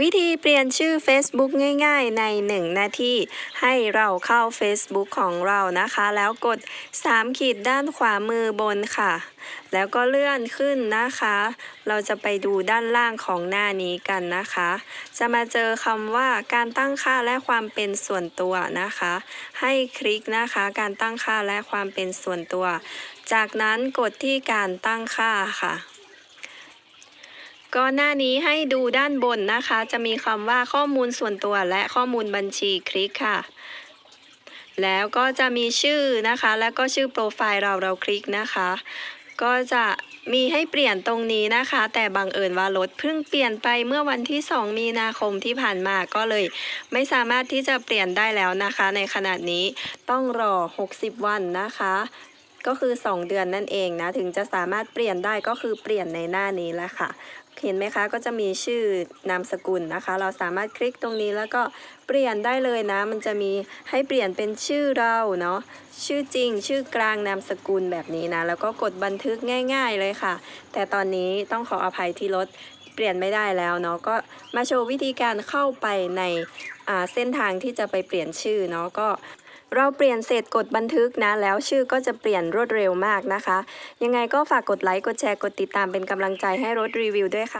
วิธีเปลี่ยนชื่อ Facebook ง่ายๆ ใน 1 นาที ให้เราเข้า Facebook ของเรานะคะ แล้วกด 3 ขีดด้านขวามือบนค่ะ แล้วก็เลื่อนขึ้นนะคะ เราจะไปดูด้านล่างของหน้านี้กันนะคะ จะมาเจอคำว่าการตั้งค่าและความเป็นส่วนตัวนะคะ ให้คลิกนะคะการตั้งค่าและความเป็นส่วนตัว จากนั้นกดที่การตั้งค่าค่ะ ก็หน้านี้ให้ดูด้านบนนะคะ จะมีคำว่าข้อมูลส่วนตัวและข้อมูลบัญชีคลิกค่ะ แล้วก็จะมีชื่อนะคะ แล้วก็ชื่อโปรไฟล์เราเราคลิกนะคะ ก็จะมีให้เปลี่ยนตรงนี้นะคะ แต่บังเอิญว่ารถเพิ่งเปลี่ยนไปเมื่อวันที่ 2 มีนาคมที่ผ่านมาก็เลย ไม่สามารถที่จะเปลี่ยนได้แล้วนะคะ ในขณะนี้ต้องรอ 60 วันนะคะ ก็คือ 2 เดือนนั่นเองนะถึงจะสามารถเปลี่ยนได้ก็คือเปลี่ยนในหน้านี้แหละค่ะ เห็นไหมคะก็จะมีชื่อนามสกุลนะคะ เราสามารถคลิกตรงนี้แล้วก็เปลี่ยนได้เลยนะ มันจะมีให้เปลี่ยนเป็นชื่อเราเนาะชื่อจริง ชื่อกลางนามสกุลแบบนี้นะ แล้วก็กดบันทึกง่าย ๆเลยค่ะ แต่ตอนนี้ต้องขออภัยที่รถเปลี่ยนไม่ได้แล้วเนาะก็มาโชว์วิธีการเข้าไปในเส้นทางที่จะไปเปลี่ยนชื่อเนาะก็ เราเปลี่ยนเสร็จกดบันทึกนะ แล้วชื่อก็จะเปลี่ยนรวดเร็วมากนะคะ ยังไงก็ฝากกดไลค์ กดแชร์ กดติดตามเป็นกำลังใจให้รถรีวิวด้วยค่ะ